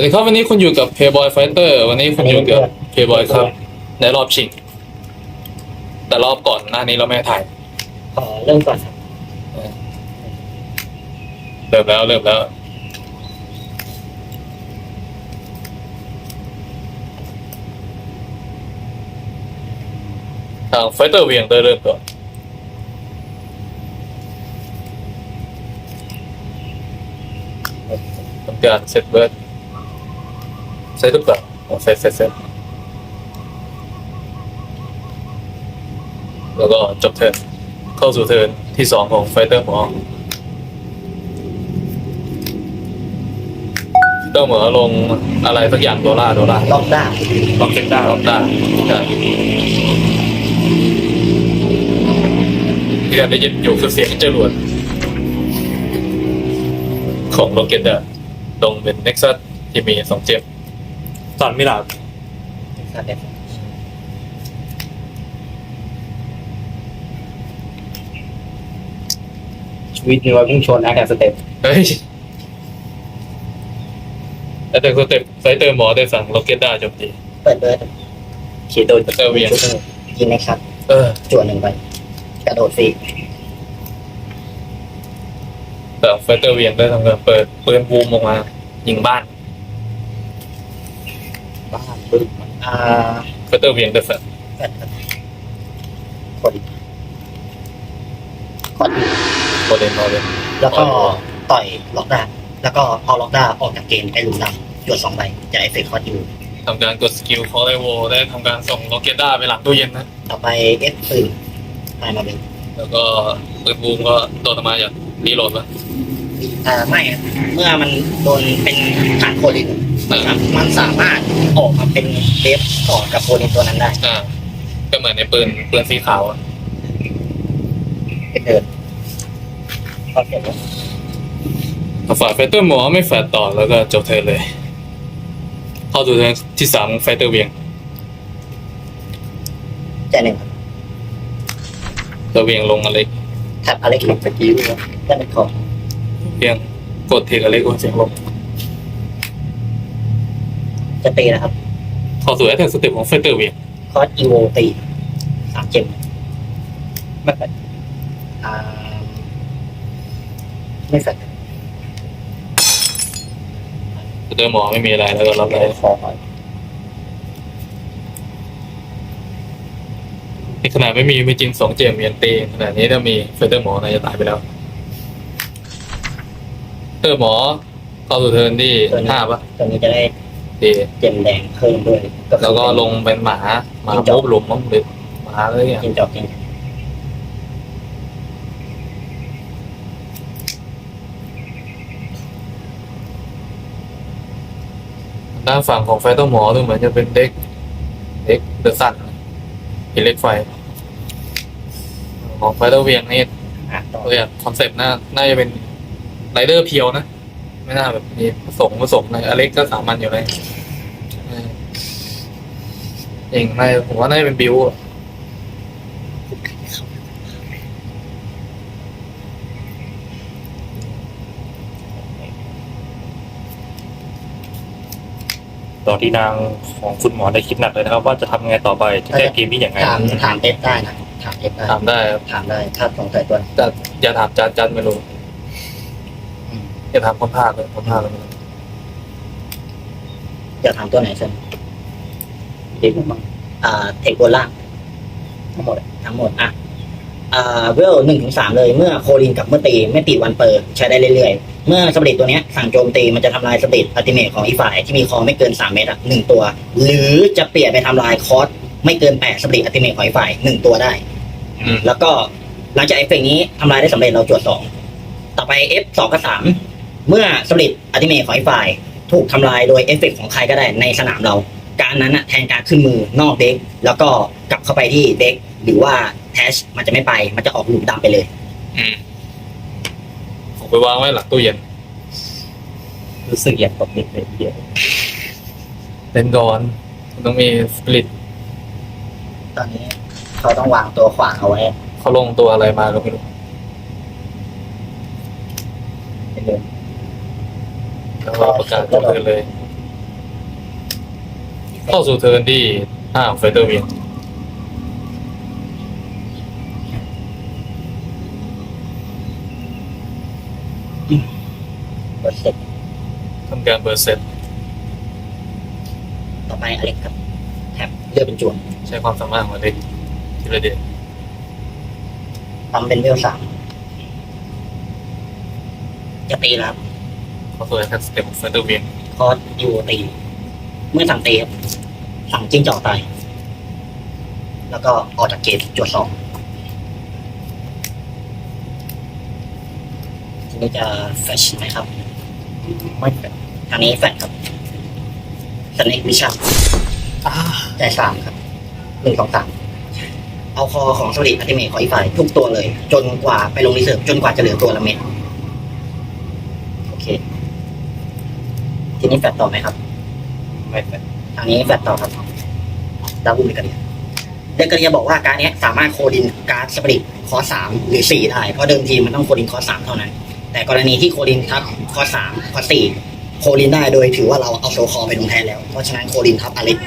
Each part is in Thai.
วัสดีครับวันนี้คุณอยู่กับ Playboy Fighter วันนี้คุณอยู่กับ Playboy ครับ ในรอบชิง แต่รอบก่อนหน้านี้เราไม่ได้ถ่ายขอเริ่มก่อนครับเริ่มแล้วเริ่มแล้ว ทาง Fighter เวียงได้เริ่มก่อน ทำการเซตเบิร์ด เซตทุกอย่างอ๋อเซตเซตเซตแล้วก็จบเทิร์นเข้าสู่เทิร์นที่สองของไฟเตอร์หมอเตอร์หมอลงอะไรสักอย่างโดล่าโดล่าล็อกด้าล็อกเก็ตด้าล็อกด้าใช่ที่เราได้ยินอยู่คือเสียงจรวดของล็อกเก็ตด้าลงเป็นเน็กซัสที่มีสองเจม สอนมิลาบครับเด็กชีวิตนี้ว่าพุ่งชนแอคแอนสเต็ปเฮ้ยแล้วแต่สเต็ปไฟเตอร์หมอได้สั่งล็อกเก็ตด้าโจมตีเปิดเบิร์ดเขียนโดนเตอร์เวียงยิงไหมครับ เออจวนหนึ่งไปกระโดดฟรีแต่ไฟเตอร์เวียงได้ทำการเปิดปืนบูมออกมา ยิงบ้านบ้านปึ๊บ อ่าไฟเตอร์เวียงได้สั่งแฟดครับคนคนโคเดนโคเดนแล้วก็ต่อยล็อกด้า แล้วก็เอาล็อกด้าออกจากเกมไปหลุมดำหยดสองใบจะเอฟเฟกต์คอร์ดอยู่ทำการกดสกิลคอร์ไลโวได้ทำการส่งล็อกเก็ตด้าไปหลังตู้เย็นนะ ต่อไปเอฟปืนตายมาเป็นแล้วก็ปืนบูมก็โดดออกมาจากรีโหลดมาอ่าไม่อะเมื่อมันโดนเป็นผ่านโคลินมันสามมันสามารถออกมาเป็นเดฟต่อกับโคลินตัวนั้นได้อ่าก็เหมือนในปืนปืนสีขาวอะเป็นเดินโอเคฝ่ายไฟเตอร์หมอไม่แฟดต่อแล้วก็จบเทิร์นเลย เข้าสู่เทิร์นที่สามไฟเตอร์เวียงใจหนึ่งครับเตอร์เวียงลงอะไรแท็บอะไรคลิกสกิลครับได้เป็นของ เวียงกดเทคอะไรก็เสียงลงจะตีนะครับเข้าสู่แอตแทกสเต็ปของไฟเตอร์เวียงคอร์สอีโวตีสามเจมไม่เป็นอ่าไม่แฟดไฟเตอร์หมอไม่มีอะไรแล้วก็รับได้ขอในขนาดไม่มีไม่จริงสองเจมเมียนตีขนาดนี้ถ้ามีไฟเตอร์หมอน่าจะตายไปแล้ว เตอร์หมอเข้าสู่เทิร์นที่ห้าปะตัวนี้จะได้ดีเจมแดงเพิ่มด้วยคือแล้วก็ลงเป็นหมาหมามุบหลุมมั้งหรือหมาอะไรอย่างกินจอกกินด้านฝั่งของไฟเตอร์หมอดูเหมือนจะเป็นเด็กเด็กเดอะซันเห็นเล็กไฟ ของไฟเตอร์เวียงนี่อะต่อ เรียกคอนเซ็ปต์น่าน่าจะเป็น ไรเดอร์เพียวนะ ไม่น่าแบบมีผสมผสมเลยอเล็กก็สามันอยู่เลยเออเองน่าผมว่าน่าจะเป็นบิวอะตอนที่นางของคุณหมอได้คิดหนักเลยนะครับ ว่าจะทำยังไงต่อไปจะแก้เกมนี้อย่างไงถามถามเอฟได้นะถามเอฟได้ถามได้ครับถามได้ถ้าสงสัยตัวจะอย่าถามจานจานไม่รู้ อืมอย่าถามคนภาคเลยคนภาคเลยอยากถามตัวไหนเช่นดีมั้งอ่าเทคบนล่างทั้งหมดทั้งหมดอะอ่าเวลหนึ่งถึงสามเลยเมื่อโคลินกับเมื่อตีไม่ติดวันเปิดใช้ได้เรื่อยๆ เมื่อสปริตตัวเนี้ยสั่งโจมตีมันจะทำลายสปริตอัติเมทของอีกฝ่ายที่มีคอไม่เกินสามเมตรอะหนึ่งตัว หรือจะเปลี่ยนไปทำลายคอสไม่เกินแปดสปริตอัติเมทของอีกฝ่ายหนึ่งตัวได้อืมแล้วก็หลังจากเอฟเฟกต์นี้ทำลายได้สำเร็จเราจวดสองต่อไป F สองกับสาม เมื่อสปริตอัติเมทของอีกฝ่าย ถูกทำลายโดยเอฟเฟกต์ของใครก็ได้ในสนามเรา การนั้นนะแทนการขึ้นมือนอกเด็ก แล้วก็กลับเข้าไปที่เด็ก หรือว่าแทชมันจะไม่ไป มันจะออกหลุมดำไปเลย อืมผมไปวางไว้หลังตู้เย็นรู้สึกอยากตบเด็กเลยทีเดียวเล่นก่อนมันต้องมีสปริตตอนนี้เขาต้องวางตัวขวางเอาไว้เขาลงตัวอะไรมาก็ไม่รู้ เป็นเดิม แล้วก็ประกาศจบเทิร์นเลย เข้าสู่เทิร์นที่ห้าของเฟเตอร์เวียนเปิดเสร็จทำการเบอร์เซ็ตต่อไปอเล็กครับแท็บเลือกเป็นจวนใช้ความสามารถของเด็กทีละเด็กทำเป็นเวลสามจะตีแล้วครับ เข้าสู่แอคชั่นสเต็ปของเฟเตอร์เวียนคอร์สอยู่ตี เมื่อสั่งตีครับสั่งจิ้งจอกตาย แล้วก็ออกจากเกมจวดสองทีนี้จะแฟชไหมครับ ไม่แฟชทางนี้แฟชครับสเน็กวิชั่นจ่ายสามครับหนึ่งสองสามเอาคอของสลิดอัติเมทขออีกฝ่ายทุกตัวเลย จนกว่าไปลงรีเสิร์ฟจนกว่าจะเหลือตัวละเม็ดโอเค ทีนี้แฟดต่อไหมครับ ไม่แฟนทางนี้แฟดต่อครับดาบุมเดกาเรียเดกาเรียบอกว่าการดเนี้ยสามารถโคดินการ์ดสปริตคอร์สสามหรือสี่ได้เพราะเดิมทีมันต้องโคดินคอร์สสามเท่านั้น แต่กรณีที่โคดินทับคอร์สสามคอร์สสี่โคดินได้โดยถือว่าเราเอาโซคอไปลงแทนแล้ว เพราะฉะนั้นโคดินทับอลิส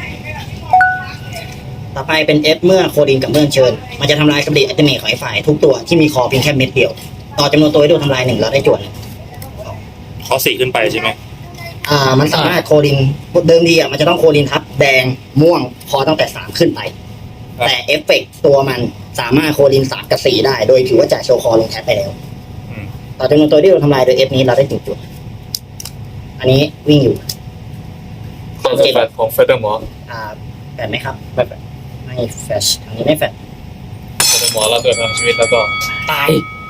ต่อไปเป็นเอฟเมื่อโคดินกับเมื่อเชิญ มันจะทำลายสปริตอัตเมทของไอ้ฝ่ายทุกตัวที่มีคอเพียงแค่เม็ดเดียว ต่อจำนวนตัวที่โดนทำลายหนึ่งเราได้จวนข้อสี่ขึ้นไปใช่ไหม อ่ามันสามารถโคดินเดิมทีอะมันจะต้องโคดินทับ แดงม่วงพอตั้งแต่สามขึ้นไปแต่เอฟเฟกต์ตัวมันสามารถโคดินสามกับสี่ได้ โดยถือว่าจ่ายโซคอลงแท็บไปแล้ว อืมต่อจำนวนตัวที่โดนทำลายโดยเอฟนี้เราได้ถึงจุด อันนี้วิ่งอยู่เข้าสู่แฟตของเฟเตอร์หมออ่าแฟดไหมครับไม่แฟดไม่แฟชอันนี้ไม่แฟดเฟเตอร์หมอรับด้วยพลังชีวิตแล้วก็ตายอ